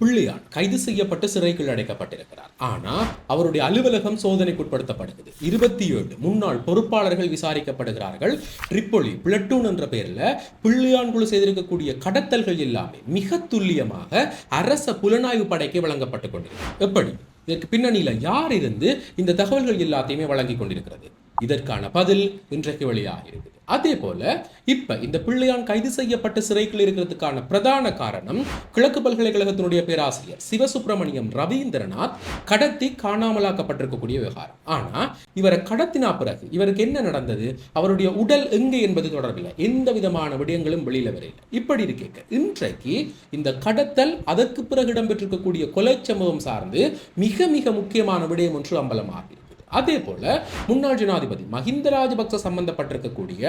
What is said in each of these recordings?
பிள்ளையான் கைது செய்யப்பட்டு சிறைக்குள் அடைக்கப்பட்டிருக்கிறார். ஆனா அவருடைய அலுவலகம் சோதனைக்குட்படுத்தப்படுகிறது. இருபத்தி ஏழு முன்னாள் பொறுப்பாளர்கள் விசாரிக்கப்படுகிறார்கள். ட்ரிப்பொலி பிளட்டூன் என்ற பெயர்ல பிள்ளையான் குழு செய்திருக்கக்கூடிய கடத்தல்கள் எல்லாமே மிக துல்லியமாக அரச புலனாய்வு படைக்கு வழங்கப்பட்டு கொண்டிருக்கிறது. எப்படி? இதற்கு பின்னணியில யார் இருந்து இந்த தகவல்கள் எல்லாத்தையுமே வழங்கி கொண்டிருக்கிறது? இதற்கான பதில் இன்றைக்கு வெளியாக இருக்குது. அதே போல இப்ப இந்த பிள்ளையான் கைது செய்யப்பட்ட சிறைக்குள் இருக்கிறதுக்கான பிரதான காரணம் கிழக்கு பல்கலைக்கழகத்தினுடைய பேராசிரியர் சிவசுப்பிரமணியம் ரவீந்திரநாத் கடத்தி காணாமலாக்கப்பட்டிருக்கக்கூடிய விவகாரம். ஆனா இவரை கடத்தினா பிறகு இவருக்கு என்ன நடந்தது? அவருடைய உடல் எங்கே என்பது தொடர்பில் எந்த விதமான விடயங்களும் வெளியில வரையில இப்படி இருக்க இன்றைக்கு இந்த கடத்தல் அதற்கு பிறகு இடம்பெற்றிருக்கக்கூடிய கொலை சம்பவம் சார்ந்து மிக மிக முக்கியமான விடயம் ஒன்று அம்பலமாகி அதே போல முன்னாள் ஜனாதிபதி மஹிந்த ராஜபக்ச சம்பந்தப்பட்டிருக்கக்கூடிய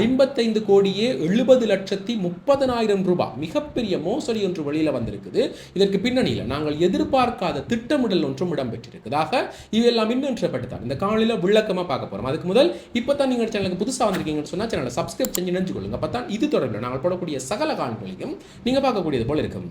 ஐம்பத்தைந்து கோடியே எழுபது லட்சத்தி முப்பதனாயிரம் ரூபாய் மிகப்பெரிய மோசடி ஒன்று வெளியில வந்திருக்குது. இதற்கு பின்னணியில் நாங்கள் எதிர்பார்க்காத திட்டமிடல் ஒன்றும் இடம்பெற்றிருக்குதாக இவையெல்லாம் இன்னும் இந்த காலையில் விளக்கமாக பார்க்க போறோம். அதுக்கு முதல் இப்போ தான் நீங்கள் சேனலுக்கு புதுசாக வந்திருக்கீங்கன்னு சொன்னால் சேனலை சப்ஸ்கிரைப் செஞ்சு நினைச்சு கொள்ளுங்க அப்போ தான் இது தொடர்பில் நாங்கள் போடக்கூடிய சகல காணொலிகளையும் நீங்கள் பார்க்கக்கூடியது போல இருக்கும்.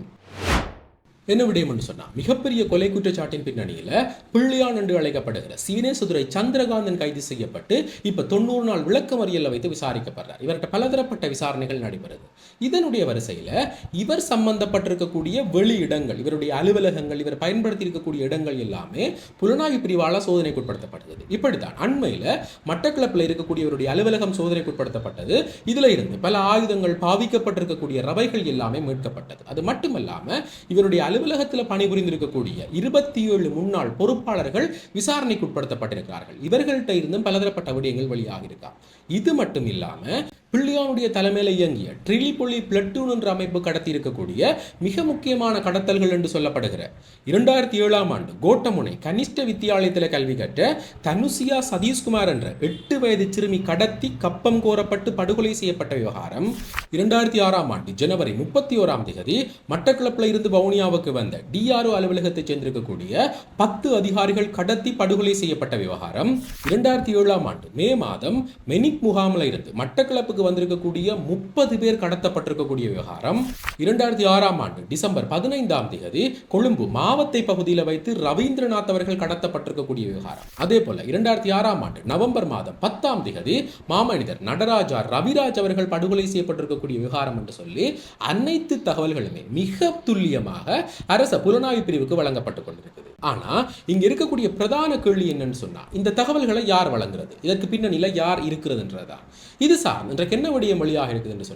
என்ன விடயம் என்று மிகப்பெரிய கொலை குற்றச்சாட்டின் பின்னணியில் பிள்ளையான் என்று அழைக்கப்படுகிற சீனேசுதுரை சந்திரகாந்தன் கைது செய்யப்பட்டு இப்ப தொண்ணூறு நாள் விளக்கமறியலில் வைத்து விசாரிக்கப்படுறார். இவர்கிட்ட பலதரப்பட்ட விசாரணைகள் நடைபெறுது. இதனுடைய வரிசையில் இவர் சம்பந்தப்பட்டிருக்கக்கூடிய வெளி இடங்கள் இவருடைய அலுவலகங்கள் இவர் பயன்படுத்தி இருக்கக்கூடிய இடங்கள் எல்லாமே புலனாய்வு பிரிவால சோதனைக்குட்படுத்தப்பட்டது இப்படித்தான் அண்மையில மட்டக்களப்பில் இருக்கக்கூடியவருடைய அலுவலகம் சோதனைக்குட்படுத்தப்பட்டது இதுல இருந்து பல ஆயுதங்கள் பாவிக்கப்பட்டிருக்கக்கூடிய ரவைகள் எல்லாமே மீட்கப்பட்டது. அது மட்டுமல்லாம இவருடைய அலுவலகத்தில் பணிபுரிந்திருக்கக்கூடிய இருபத்தி ஏழு முன்னாள் பொறுப்பாளர்கள் விசாரணைக்கு உட்படுத்தப்பட்டிருக்கிறார்கள். இவர்கள்ட்ட இருந்தும் பலதரப்பட்ட விடயங்கள் வெளியாக இருக்கா இது மட்டும் இல்லாமல் பிள்ளையானுடைய தலைமையில் இயங்கிய ட்ரிலிபொலி பிளட்டூன் என்ற அமைப்பு கடத்தி இருக்கக்கூடிய மிக முக்கியமான கடத்தல்கள் என்று சொல்லப்படுகிற இரண்டாயிரத்தி ஏழாம் ஆண்டு கோட்டமுனை கனிஷ்ட வித்தியாலயத்தில் கல்வி கற்ற தனுசியா சதீஷ்குமார் என்ற எட்டு வயது சிறுமி கடத்தி கப்பம் கோரப்பட்டு படுகொலை செய்யப்பட்ட விவகாரம் இரண்டாயிரத்தி ஆறாம் ஆண்டு ஜனவரி முப்பத்தி ஓராம் தேதி மட்டக்களப்பில் இருந்து வவுனியாவுக்கு வந்த டிஆர்ஓ அலுவலகத்தைச் சேர்ந்திருக்கக்கூடிய பத்து அதிகாரிகள் கடத்தி படுகொலை செய்யப்பட்ட விவகாரம் இரண்டாயிரத்தி ஏழாம் ஆண்டு மே மாதம் மெனிக் முகாமில் இருந்து மட்டக்களப்புக்கு வந்திருக்கக்கூடிய முப்பது பேர் கடத்தப்பட்டிருக்கக்கூடிய விவகாரம். இரண்டாயிரத்தி ஆறாம் ஆண்டு டிசம்பர் பதினைந்தாம் தேதி கொழும்பு மாவத்தை பகுதியில் வைத்து ரவீந்திரநாத் அவர்கள் கடத்தப்பட்டிருக்கக்கூடிய விவகாரம். அதே போல இரண்டாயிரத்தி ஆறாம் ஆண்டு நவம்பர் மாதம் பத்தாம் தேதி மாமனிதர் நடராஜா ரவிராஜ் அவர்கள் படுகொலை செய்யப்பட்டிருக்கக்கூடிய விவகாரம் என்று சொல்லி அனைத்து தகவல்களுமே மிக துல்லியமாக அரச புலனாய்வு பிரிவுக்கு வழங்கப்பட்டுக் கொண்டிருக்கிறது ஆனால் இங்கே இருக்கக்கூடிய பிரதான கேள்வி என்னன்னு சொன்னால் இந்த தகவல்களை யார் வழங்குறது? இதற்கு பின்னணியில் யார் இருக்கிறதுன்றதா? இது சார் இன்றைக்கு என்ன விடயம் வழியாக இருக்குது என்று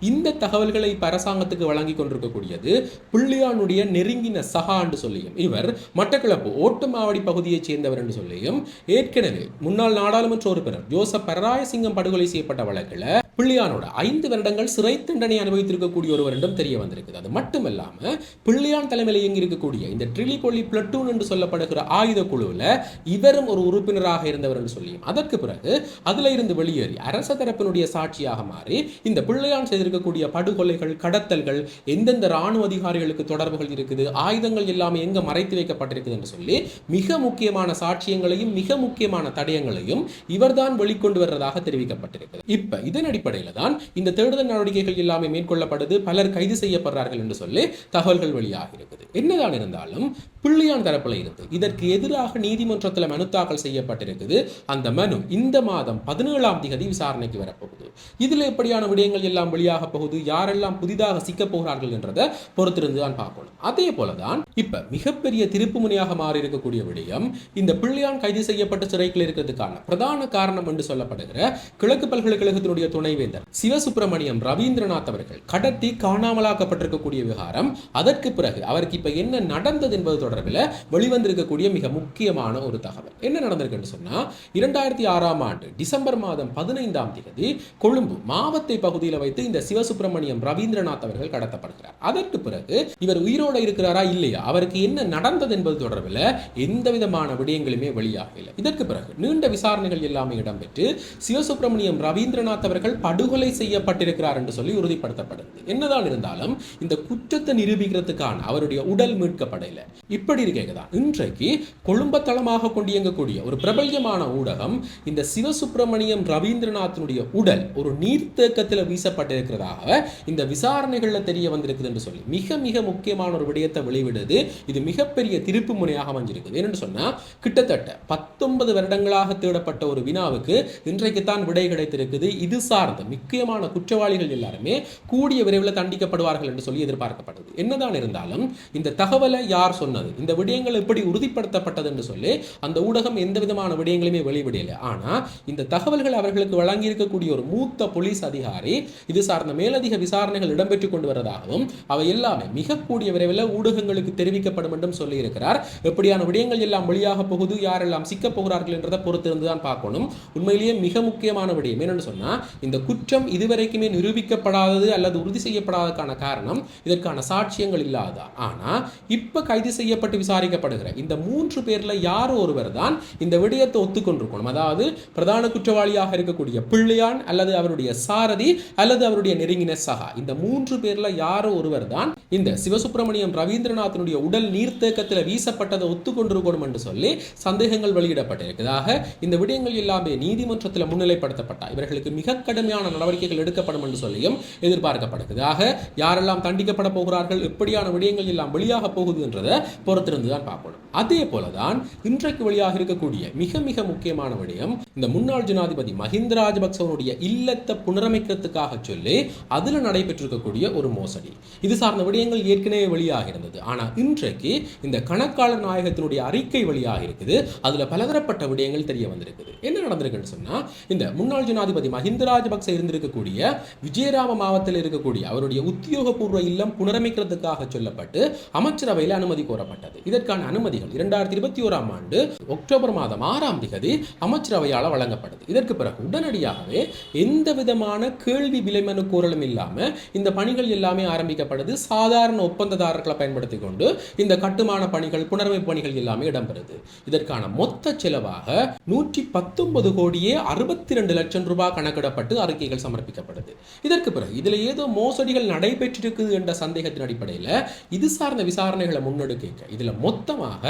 இந்த தகவல்களை இப்போ அரசாங்கத்துக்கு வழங்கி கொண்டிருக்கக்கூடியது பிள்ளையானுடைய நெருங்கின சகா என்று சொல்லியும் இவர் மட்டக்களப்பு ஓட்டுமாவடி பகுதியைச் சேர்ந்தவர் என்று சொல்லியும் ஏற்கனவே முன்னாள் நாடாளுமன்ற உறுப்பினர் ஜோசப் பரராயசிங்கம் படுகொலை செய்யப்பட்ட வழக்கில் பிள்ளையானோட ஐந்து வருடங்கள் சிறை தண்டனை அனுபவித்திருக்கக்கூடிய ஒருவர் என்றும் தெரிய வந்திருக்குது. அது மட்டுமல்லாம பிள்ளையான் தலைமையில் இயங்கி இருக்கக்கூடிய இந்த ட்ரிலிபொலி பிளட்டூன் என்று சொல்லப்படுகிற ஆயுத குழுவில் இவரும் ஒரு உறுப்பினராக இருந்தவர் என்று சொல்லியும். அதற்கு பிறகு அதில் இருந்து வெளியேறி அரச தரப்பினுடைய சாட்சியாக மாறி இந்த பிள்ளையான் செய்திருக்கக்கூடிய படுகொலைகள் கடத்தல்கள் எந்தெந்த ராணுவ அதிகாரிகளுக்கு தொடர்புகள் இருக்குது ஆயுதங்கள் எல்லாமே எங்க மறைத்து வைக்கப்பட்டிருக்குது என்று சொல்லி மிக முக்கியமான சாட்சியங்களையும் மிக முக்கியமான தடயங்களையும் இவர்தான் வெளிக்கொண்டு வர்றதாக தெரிவிக்கப்பட்டிருக்கிறது இப்ப இதனடி அடிப்படையில் தான் இந்த தேடுதல் நடவடிக்கைகள் எல்லாமே மேற்கொள்ளப்படுது பலர் கைது செய்யப்படுறார்கள் என்று சொல்லி தகவல்கள் வெளியாக இருக்குது. என்னதான் இருந்தாலும் பிள்ளையான் தரப்பில் இருந்து இதற்கு எதிராக நீதிமன்றத்தில் மனு தாக்கல் செய்யப்பட்டிருக்குது. அந்த மனு இந்த மாதம் பதினேழாம் தேதி விசாரணைக்கு வரப்போகுது. இதில் எப்படியான விடயங்கள் எல்லாம் வெளியாக போகுது யாரெல்லாம் புதிதாக சிக்கப் போகிறார்கள் என்றதை பொறுத்திருந்து தான் பார்க்கணும். அதே போலதான் இப்ப மிகப்பெரிய திருப்பு முனையாக மாறி இருக்கக்கூடிய விடயம் இந்த பிள்ளையான் கைது செய்யப்பட்ட சிறைக்குள் இருக்கிறதுக்கான பிரதான காரணம் என்று சொல்லப்படுகிற கிழக்கு பல்கலைக்கழகத்தினுடைய துணை துணைவேந்தர் சிவசுப்பிரமணியம் ரவீந்திரநாத் அவர்கள் கடத்தி காணாமலாக்கப்பட்டிருக்கக்கூடிய விவகாரம் அதற்கு பிறகு அவருக்கு இப்ப என்ன நடந்தது என்பது தொடர்பில் வெளிவந்திருக்கக்கூடிய மிக முக்கியமான ஒரு தகவல். என்ன நடந்திருக்குன்னு சொன்னா இரண்டாயிரத்தி ஆறாம் ஆண்டு டிசம்பர் மாதம் பதினைந்தாம் தேதி கொழும்பு மாவத்தை பகுதியில் வைத்து இந்த சிவசுப்பிரமணியம் ரவீந்திரநாத் அவர்கள் கடத்தப்படுகிறார். அதற்கு பிறகு இவர் உயிரோட இருக்கிறாரா இல்லையா? அவருக்கு என்ன நடந்தது என்பது தொடர்பில் எந்த விதமான விடயங்களுமே வெளியாகவில்லை. இதற்கு பிறகு நீண்ட விசாரணைகள் எல்லாமே இடம்பெற்று சிவசுப்பிரமணியம் ரவீந்திரநாத் அவர்கள் படுகொலை செய்யப்பட்டிருக்கிறார் என்று சொல்லி உறுதிப்படுத்தப்படுது. என்னதான் இருந்தாலும் இந்த குற்றத்தை நிரூபிக்கிறதுக்கான அவருடைய உடல் மீட்கப்படையில இப்படி இருக்கதான் இன்றைக்கு கொழும்ப தளமாக கொண்டு இயங்கக்கூடிய ஒரு பிரபல்யமான ஊடகம் இந்த சிவசுப்பிரமணியம் ரவீந்திரநாத்தினுடைய உடல் ஒரு நீர்த்தேக்கத்தில் வீசப்பட்டிருக்கிறதாக இந்த விசாரணைகளில் தெரிய வந்திருக்குது என்று சொல்லி மிக மிக முக்கியமான ஒரு விடயத்தை வெளிவிடுது இது மிகப்பெரிய திருப்பு முனையாக அமைஞ்சிருக்குது. என்னென்னு சொன்னால் கிட்டத்தட்ட பத்தொன்பது வருடங்களாக தேடப்பட்ட ஒரு வினாவுக்கு இன்றைக்கு தான் விடை கிடைத்திருக்குது. இது சார்ந்த முக்கியமான குற்றவாளிகள் எல்லாருமே கூடிய விரைவில் தண்டிக்கப்படுவார்கள் என்று சொல்லி எதிர்பார்க்கப்படுது. என்னதான் இருந்தாலும் இந்த தகவலை யார் சொன்னது? இந்த விடயங்கள் எப்படி உறுதிப்படுத்தப்பட்டது என்று சொல்லி அந்த ஊடகம் எந்த விதமான விடயங்களையுமே வெளிவிடலை ஆனால் இந்த தகவல்கள் அவர்களுக்கு வழங்கியிருக்கக்கூடிய ஒரு மூத்த போலீஸ் அதிகாரி இது சார்ந்த மேலதிக விசாரணைகள் இடம்பெற்றுக் கொண்டு வருவதாகவும் அவை எல்லாமே மிக கூடிய விரைவில் ஊடகங்களுக்கு தெரிவிக்கப்படும் என்றும் சொல்லியிருக்கிறார். எப்படியான விடயங்கள் எல்லாம் வெளியாக போகுது யாரெல்லாம் சிக்கப் போகிறார்கள் என்றதை பொறுத்திருந்து தான் பார்க்கணும். உண்மையிலேயே மிக முக்கியமான விடயம். என்னென்னு சொன்னால் இந்த குற்றம் இதுவரைக்குமே நிரூபிக்கப்படாதது அல்லது உறுதி செய்யப்படாததுக்கான காரணம் இதற்கான சாட்சியங்கள் இல்லாததா ஆனால் இப்போ கைது செய்யப்பட்டு விசாரிக்கப்படுகிற இந்த மூன்று பேரில் யார் ஒருவர் தான் இந்த விடயத்தை ஒத்துக்கொண்டிருக்கணும்? அதாவது பிரதான குற்றவாளியாக இருக்கக்கூடிய பிள்ளையான் அல்லது அவருடைய சாரதி அல்லது அவருடைய நெருங்கின சகா. இந்த மூன்று பேரில் யாரோ ஒருவர் தான் இந்த சிவசுப்பிரமணியம் ரவீந்திரநாத்தினுடைய உடல் நீர்த்தேக்கத்தில் வீசப்பட்டதை ஒத்துக்கொண்டிருக்கணும் என்று சொல்லி சந்தேகங்கள் வெளியிடப்பட்டிருக்கிறதாக இந்த விடயங்கள் எல்லாமே நீதிமன்றத்தில் முன்னிலைப்படுத்தப்பட்டார் இவர்களுக்கு மிக கடுமையான நடவடிக்கைகள் எடுக்கப்படும் என்று சொல்லியும் எதிர்பார்க்கப்படுகிறதாக யாரெல்லாம் தண்டிக்கப்பட போகிறார்கள் எப்படியான விடயங்கள் எல்லாம் வெளியாக போகுது என்றதை பொறுத்திருந்து தான் பார்க்கணும். அதே போலதான் இன்றைக்கு வெளியாக இருக்கக்கூடிய மிக மிக முக்கியமான விடயம் இந்த முன்னாள் ஜனாதிபதி மஹிந்த ராஜபக்சவனுடைய இல்லத்தை புனரமைக்கிறதுக்காக சொல்லி அதுல நடைபெற்றிருக்கக்கூடிய ஒரு மோசடி. இது சார்ந்த விடயங்கள் ஏற்கனவே வெளியாக இருந்தது. ஆனா இன்றைக்கு இந்த கணக்காளர் நாயகத்தினுடைய அறிக்கை வெளியாக இருக்குது. அதுல பலதரப்பட்ட விடயங்கள் தெரிய வந்திருக்குது. என்ன நடந்திருக்குன்னு சொன்னா இந்த முன்னாள் ஜனாதிபதி மஹிந்த ராஜபக்ச இருந்திருக்கக்கூடிய விஜயராம மாவட்டத்தில் இருக்கக்கூடிய அவருடைய உத்தியோகபூர்வ இல்லம் புனரமைக்கிறதுக்காக சொல்லப்பட்டு அமைச்சரவையில் அனுமதி கோரப்பட்டது. இதற்கான அனுமதிகள் இரண்டாயிரத்தி இருபத்தி ஓராம் ஆண்டு அக்டோபர் மாதம் ஆறாம் திகதி அமைச்சரவையால் வழங்கப்பட்டது. இதற்கு பிறகு உடனடியாகவே எந்த விதமான கேள்வி விலைமனு கோரலும் இல்லாம இந்த பணிகள் எல்லாமே ஆரம்பிக்கப்படுது சாதாரண ஒப்பந்ததாரர்களை பயன்படுத்தி கொண்டு இந்த கட்டுமான பணிகள் புனரமைப்பு பணிகள் எல்லாமே இடம்பெறுது. இதற்கான மொத்த செலவாக நூற்றி பத்தொன்பது கோடியே அறுபத்தி ரெண்டு லட்சம் ரூபாய் கணக்கிடப்பட்டு அறிக்கைகள் சமர்ப்பிக்கப்படுது. இதற்கு பிறகு இதில் ஏதோ மோசடிகள் நடைபெற்றிருக்குது என்ற சந்தேகத்தின் அடிப்படையில் இது சார்ந்த விசாரணைகளை முன்னெடுக்க இதில் மொத்தமாக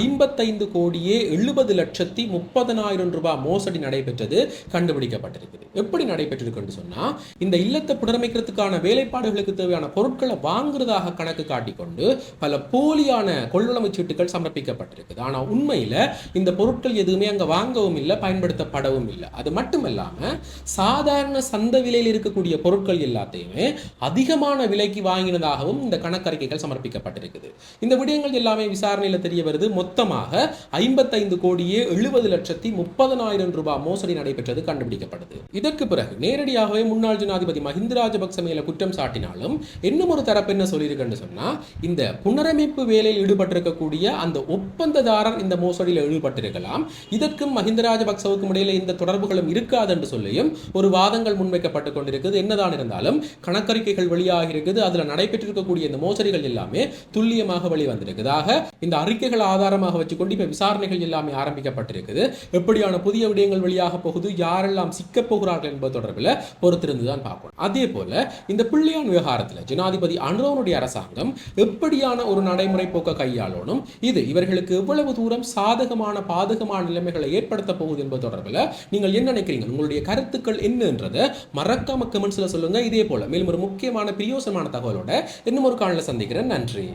ஐம்பத்தைந்து கோடியே எழுபது லட்சத்தி முப்பதனாயிரம் ரூபாய் மோசடி நடைபெற்றது கண்டுபிடிக்கப்பட்டிருக்குது. எப்படி நடைபெற்றிருக்குன்னு சொன்னால் இந்த இல்லத்தை புனரமைக்கிறதுக்கான வேலைப்பாடுகளுக்கு தேவையான பொருட்களை வாங்குறதாக கணக்கு காட்டிக்கொண்டு பல போலியான கொள்ளுணவு சீட்டுகள் சமர்ப்பிக்கப்பட்டிருக்குது. ஆனால் உண்மையில் இந்த பொருட்கள் எதுவுமே அங்கே வாங்கவும் இல்லை பயன்படுத்தப்படவும் இல்லை. அது மட்டுமல்லாமல் சாதாரண சாதாரண சந்த விலையில் இருக்கக்கூடிய பொருட்கள் எல்லாத்தையுமே அதிகமான விலைக்கு வாங்கினதாகவும் இந்த கணக்கறிக்கைகள் சமர்ப்பிக்கப்பட்டிருக்குது. இந்த விடயங்கள் எல்லாமே விசாரணையில் தெரிய வருது. மொத்தமாக ஐம்பத்தைந்து கோடியே எழுபது லட்சத்தி முப்பதனாயிரம் ரூபாய் மோசடி நடைபெற்றது கண்டுபிடிக்கப்படுது. இதற்கு பிறகு நேரடியாகவே முன்னாள் ஜனாதிபதி மஹிந்த ராஜபக்ச மேல குற்றம் சாட்டினாலும் இன்னும் ஒரு தரப்பு என்ன சொல்லியிருக்குன்னு சொன்னா இந்த புனரமைப்பு வேலையில் ஈடுபட்டிருக்கக்கூடிய அந்த ஒப்பந்ததாரர் இந்த மோசடியில் ஈடுபட்டிருக்கலாம். இதற்கும் மஹிந்த ராஜபக்சவுக்கும் இடையில இந்த தொடர்புகளும் இருக்காது என்று சொல்லியும் ஒரு வாதங்கள் முன்வைக்கப்பட்டு கொண்டிருக்குது. என்னதான் இருந்தாலும் கணக்கறிக்கைகள் வெளியாக இருக்குது. அதுல நடைபெற்றிருக்கக்கூடிய இந்த மோசடிகள் எல்லாமே துல்லியமாக வெளிவந்திருக்குதாக இந்த அறிக்கைகள் ஆதாரமாக வச்சுக்கொண்டு இப்ப விசாரணைகள் எல்லாமே ஆரம்பிக்கப்பட்டிருக்குது. எப்படியான புதிய விடயங்கள் வெளியாக போகுது யாரெல்லாம் சிக்கப் போகிறார்கள் என்பது தொடர்பில் பொறுத்திருந்து தான் பார்க்கணும். அதே போல இந்த பிள்ளையான் விவகாரத்தில் ஜனாதிபதி அனுரவனுடைய அரசாங்கம் எப்படியான ஒரு நடைமுறை போக்க கையாளணும் இது இவர்களுக்கு எவ்வளவு தூரம் சாதகமான பாதகமான நிலைமைகளை ஏற்படுத்த போகுது என்பது தொடர்பில் நீங்கள் என்ன நினைக்கிறீங்க? உங்களுடைய கருத்துக்கள் என்ன? என்னன்றதை மறக்காம கமெண்ட்ஸில் சொல்லுங்க. இதே போல மேலும் ஒரு முக்கியமான பிரியோசமான தகவலோட இன்னும் ஒரு காலில் சந்திக்கிறேன். நன்றி.